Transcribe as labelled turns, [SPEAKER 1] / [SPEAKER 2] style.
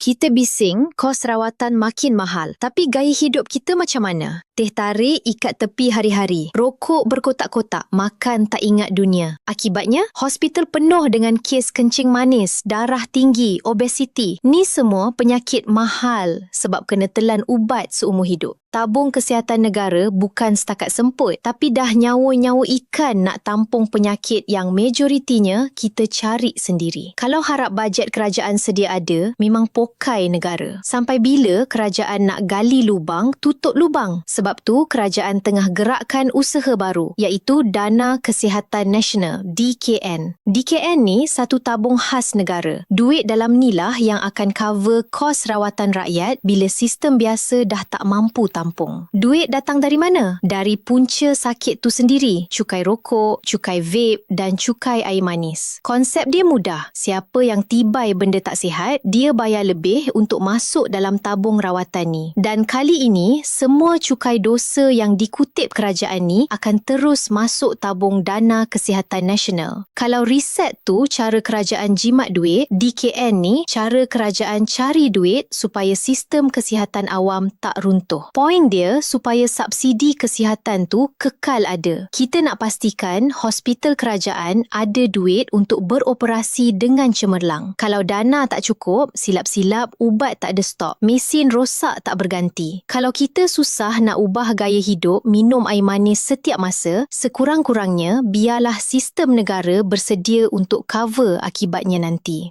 [SPEAKER 1] Kita bising kos rawatan makin mahal. Tapi gaya hidup kita macam mana? Teh tarik ikat tepi hari-hari. Rokok berkotak-kotak. Makan tak ingat dunia. Akibatnya, hospital penuh dengan kes kencing manis, darah tinggi, obesiti. Ni semua penyakit mahal sebab kena telan ubat seumur hidup. Tabung kesihatan negara bukan setakat semput tapi dah nyawa-nyawa ikan nak tampung penyakit yang majoritinya kita cari sendiri. Kalau harap bajet kerajaan sedia ada, memang pokai negara. Sampai bila kerajaan nak gali lubang, tutup lubang? Sebab tu kerajaan tengah gerakkan usaha baru iaitu Dana Kesihatan Nasional DKN. DKN ni satu tabung khas negara. Duit dalam nilah yang akan cover kos rawatan rakyat bila sistem biasa dah tak mampu tampung. Duit datang dari mana? Dari punca sakit tu sendiri. Cukai rokok, cukai vape dan cukai air manis. Konsep dia mudah. Siapa yang tibai benda tak sihat, dia bayar lebih untuk masuk dalam tabung rawatan ni. Dan kali ini, semua cukai dosa yang dikutip kerajaan ni akan terus masuk tabung dana kesihatan nasional. Kalau riset tu cara kerajaan jimat duit, DKN ni cara kerajaan cari duit supaya sistem kesihatan awam tak runtuh. Poin dia supaya subsidi kesihatan tu kekal ada. Kita nak pastikan hospital kerajaan ada duit untuk beroperasi dengan cemerlang. Kalau dana tak cukup, silap-silap ubat tak ada stok. Mesin rosak tak berganti. Kalau kita susah nak ubah gaya hidup minum air manis setiap masa, sekurang-kurangnya biarlah sistem negara bersedia untuk cover akibatnya nanti.